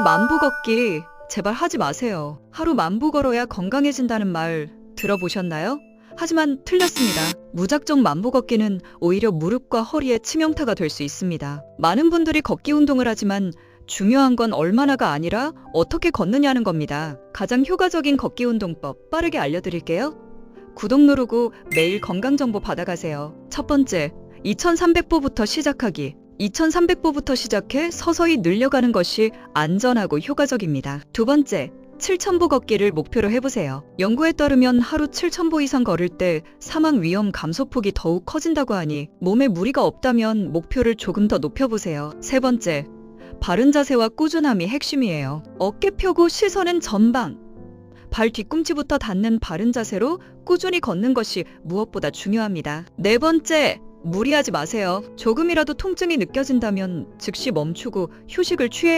매일 만보 걷기 제발 하지 마세요. 하루 만보 걸어야 건강해진다는 말 들어보셨나요? 하지만 틀렸습니다. 무작정 만보 걷기는 오히려 무릎과 허리에 치명타가 될 수 있습니다. 많은 분들이 걷기 운동을 하지만 중요한 건 얼마나가 아니라 어떻게 걷느냐는 겁니다. 가장 효과적인 걷기 운동법 빠르게 알려드릴게요. 구독 누르고 매일 건강 정보 받아가세요. 첫 번째, 2300보부터 시작하기. 2300보부터 시작해 서서히 늘려가는 것이 안전하고 효과적입니다. 두 번째, 7000보 걷기를 목표로 해보세요. 연구에 따르면 하루 7000보 이상 걸을 때 사망 위험 감소폭이 더욱 커진다고 하니 몸에 무리가 없다면 목표를 조금 더 높여보세요. 세 번째, 바른 자세와 꾸준함이 핵심이에요. 어깨 펴고 시선은 전방. 발 뒤꿈치부터 닿는 바른 자세로 꾸준히 걷는 것이 무엇보다 중요합니다. 네 번째, 무리하지 마세요. 조금이라도 통증이 느껴진다면 즉시 멈추고 휴식을 취해야